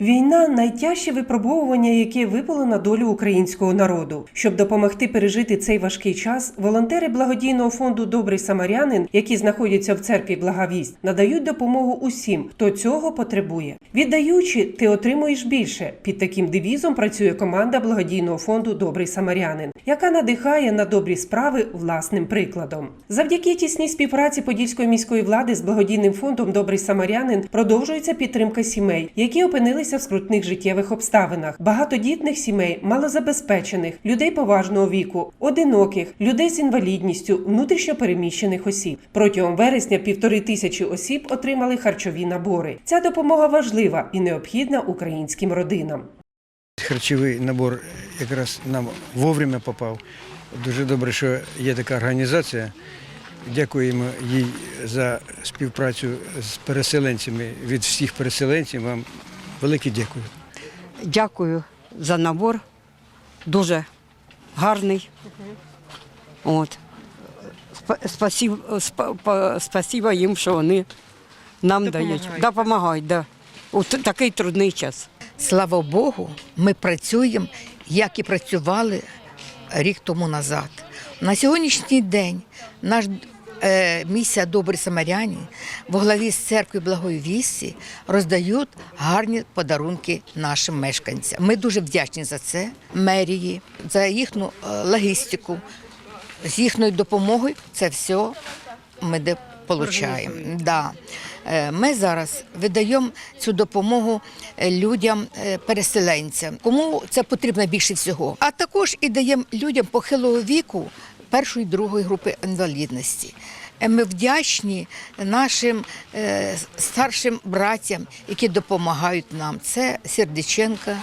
Війна найтяжче випробовування, яке випало на долю українського народу. Щоб допомогти пережити цей важкий час, волонтери благодійного фонду Добрий самарянин, які знаходяться в церкві Благовість, надають допомогу усім, хто цього потребує. Віддаючи, ти отримуєш більше. Під таким девізом працює команда благодійного фонду Добрий самарянин, яка надихає на добрі справи власним прикладом. Завдяки тісній співпраці Подільської міської влади з благодійним фондом Добрий самарянин продовжується підтримка сімей, які опинилися в скрутних життєвих обставинах, багатодітних сімей, малозабезпечених, людей поважного віку, одиноких, людей з інвалідністю, внутрішньо переміщених осіб. Протягом вересня півтори тисячі осіб отримали харчові набори. Ця допомога важлива і необхідна українським родинам. Харчовий набор якраз нам вовремя попав. Дуже добре, що є така організація. Дякуємо їй за співпрацю з переселенцями. Від всіх переселенців вам велике дякую. Дякую за набор. Дуже гарний. От. Спа- Спасибо, спа- спасибо їм, що вони нам дають. Допомагають, да. у такий трудний час. Слава Богу, ми працюємо, як і працювали рік тому назад. На сьогоднішній день наш місія Добрі Самаряні в главі з церкви Благої Вісті роздають гарні подарунки нашим мешканцям. Ми дуже вдячні за це мерії, за їхню е, логістику, з їхньою допомогою це все ми де получаємо. Да. Е, Ми зараз видаємо цю допомогу е, людям, е, переселенцям, кому це потрібно більше всього. А також і даємо людям похилого віку першої другої групи інвалідності. Е, Ми вдячні нашим е, старшим братям, які допомагають нам. Це Сердиченка,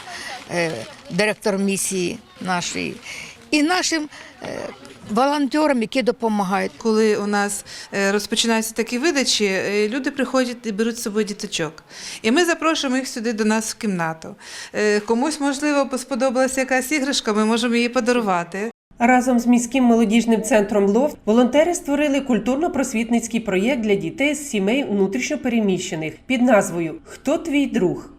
е, директор місії нашої, і нашим волонтерам, які допомагають. Коли у нас розпочинаються такі видачі, люди приходять і беруть з собою діточок. І ми запрошуємо їх сюди до нас в кімнату. Комусь, можливо, сподобалася якась іграшка, ми можемо її подарувати. Разом з міським молодіжним центром Лофт волонтери створили культурно-просвітницький проєкт для дітей з сімей внутрішньопереміщених під назвою Хто твій друг?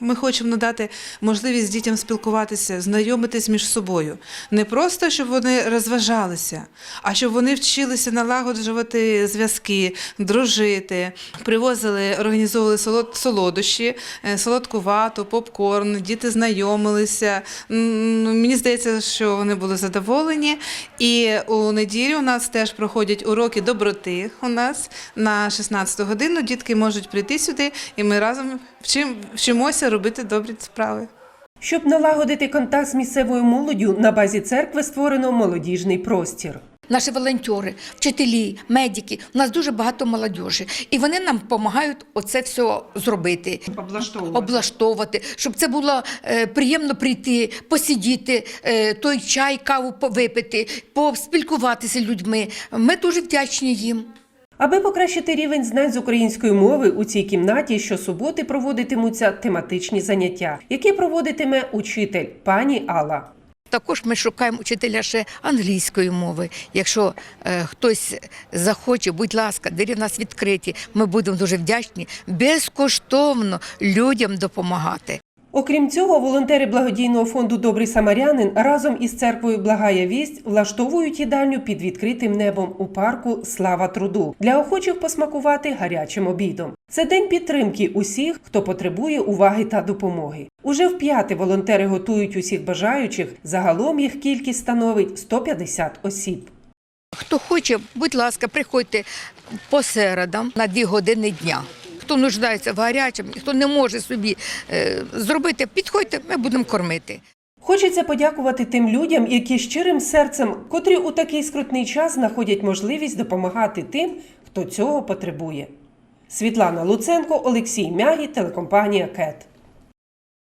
Ми хочемо надати можливість дітям спілкуватися, знайомитись між собою. Не просто, щоб вони розважалися, а щоб вони вчилися налагоджувати зв'язки, дружити. Привозили, організовували солод- солодощі, е, солодку вату, попкорн, діти знайомилися. Ну, Мені здається, що вони були задоволені. І у неділю у нас теж проходять уроки доброти. У нас на 16 годину дітки можуть прийти сюди, і ми разом вчим, робити добрі справи. Щоб налагодити контакт з місцевою молоддю, на базі церкви створено молодіжний простір. Наші волонтери, вчителі, медики. У нас дуже багато молодіжі. І вони нам допомагають оце все зробити. Облаштовувати. Облаштовувати, щоб це було е, приємно прийти, посидіти, е, той чай, каву випити, поспілкуватися з людьми. Ми дуже вдячні їм. Аби покращити рівень знань з української мови, у цій кімнаті щосуботи проводитимуться тематичні заняття, які проводитиме учитель пані Алла. Також ми шукаємо учителя ще англійської мови. Якщо е, хтось захоче, будь ласка, двері в нас відкриті. Ми будемо дуже вдячні безкоштовно людям допомагати. Окрім цього, волонтери благодійного фонду Добрий самарянин разом із церквою Благая Вість влаштовують їдальню під відкритим небом у парку Слава труду для охочих посмакувати гарячим обідом. Це день підтримки усіх, хто потребує уваги та допомоги. Уже вп'яте волонтери готують усіх бажаючих. Загалом їх кількість становить 150 осіб. Хто хоче, будь ласка, приходьте по середам на дві години дня. Хто нуждається в гарячому, хто не може собі е, зробити, підходьте, ми будемо кормити. Хочеться подякувати тим людям, які щирим серцем, котрі у такий скрутний час знаходять можливість допомагати тим, хто цього потребує. Світлана Луценко, Олексій Мягі, телекомпанія КЕТ.